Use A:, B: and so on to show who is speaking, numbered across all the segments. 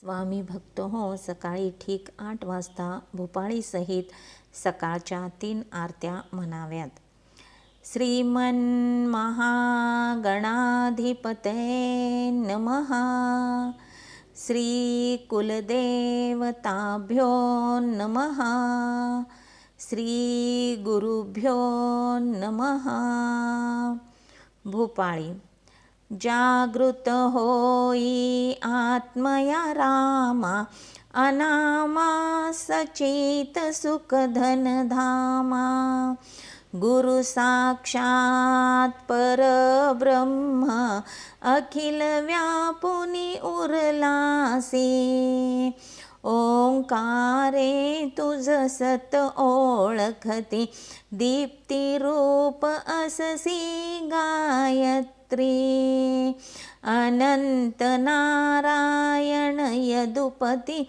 A: स्वामी भक्त हो सकाळी ठीक आठ वाजता भूपाळीसहित सकाळच्या तीन आरत्या म्हणाव्यात. श्रीमन महागणाधिपते नमः. श्री कुलदेवताभ्यो नमः. श्री गुरुभ्यो नमः. भूपाळी जागृत होई आत्मया रामा अनामा सचेत सुखधन धामा। गुरु साक्षात परब्रह्म अखिल व्यापुनी उरलासी। ओंकारे तुझ सत ओळखती. दीप्ती रूप अससी गायत्री. अनंत नारायण यदुपती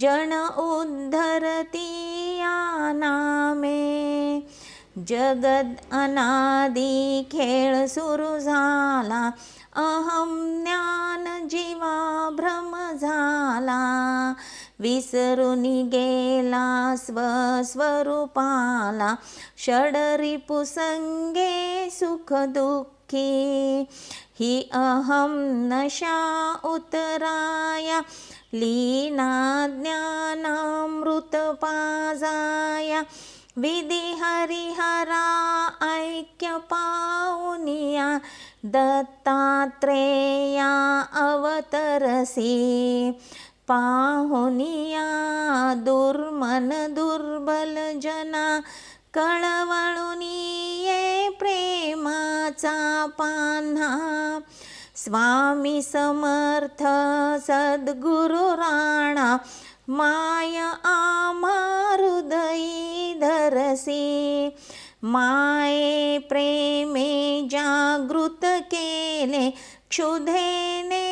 A: जन उद्धरती या नामे. जगद अनादी खेळ सुरू झाला अहम ज्ञान विसरुनि गेला स्वरूपाला षडरिपुसङ्गे सुखदुःखी। हि अहं नशा उतराय लीना ज्ञानामृतपाजाया विधि हरिहरा दत्तात्रेया अवतरसि। पाहुनिया दुर्मन दुर्बल जना कळवळुनिये प्रेमाचा पान्हा. स्वामी समर्थ सद्गुरु राणा माय आमा हृदयी धरसी. माये प्रेमे जागृत केले क्षुधेने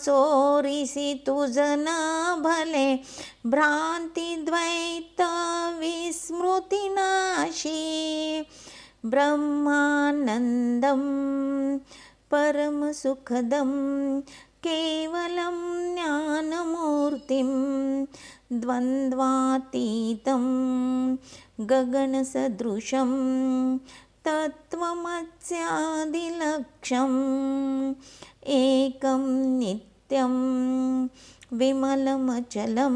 A: चोरिसितुजना भले। भ्रान्तिद्वैत विस्मृतिनाशी। ब्रह्मानन्दं परमसुखदं केवलं ज्ञानमूर्तिं। द्वन्द्वातीतं गगनसदृशं तत्त्वमत्स्यादिलक्षम् एकं नित्यं विमलमचलं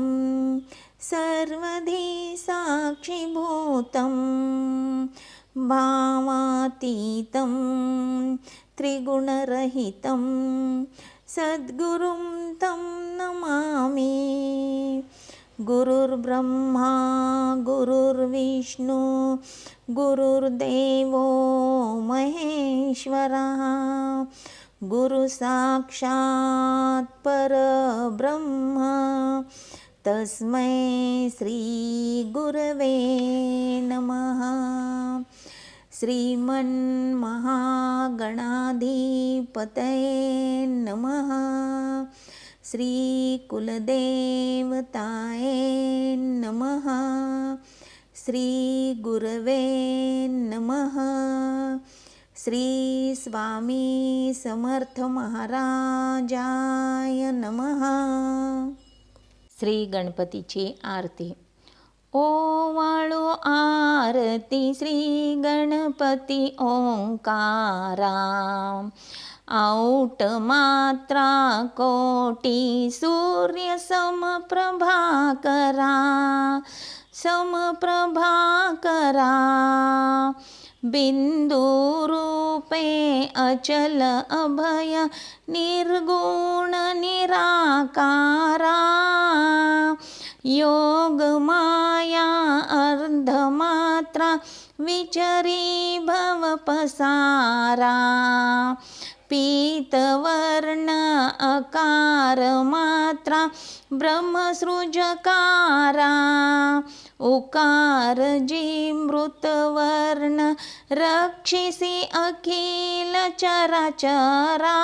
A: सर्वधी साक्षिभूतं भावातीतं त्रिगुणरहितं सद्गुरुं तं नमामि। गुरुर्ब्रह्मा गुरुर्विष्णु गुरुर्देवो महेश्वरः गुरुसाक्षात् परब्रह्म। तस्मै श्रीगुरवे नमः। श्रीमन्महागणाधिपतये नमः। श्रीकुलदेवताये नमः। श्रीगुरवे नमः श्री स्वामी समर्थ महाराजाय नमहा श्री गणपतीची आरती. ओवाळू आरती श्री गणपती ओंकारा. औट मात्रा कोटी सूर्य समप्रभा करा समप्रभा करा समप्रभाकरा पे अचल अभय निर्गुण निराकारा। योग माया अर्धमात्रा विचरी भव पसारा। पीतवर्ण अकार मात्रा ब्रह्मसृजकारा उकार जी मृतवर्ण रक्षिसी अखिल चराचरा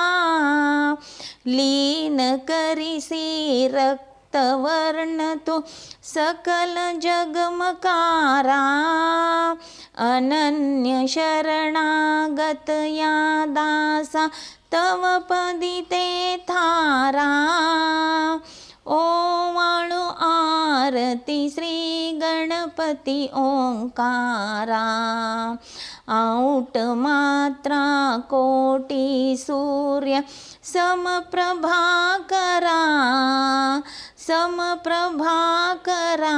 A: लीन करिसी रक्त तवर्ण तो सकल जगमकारा अनन्य शरणागत या दासा तव पदिते थारा। ओवाळू आरती श्री गणपती ओंकारा. औट मात्रा कोटी सूर्य समप्रभा करा समप्रभा करा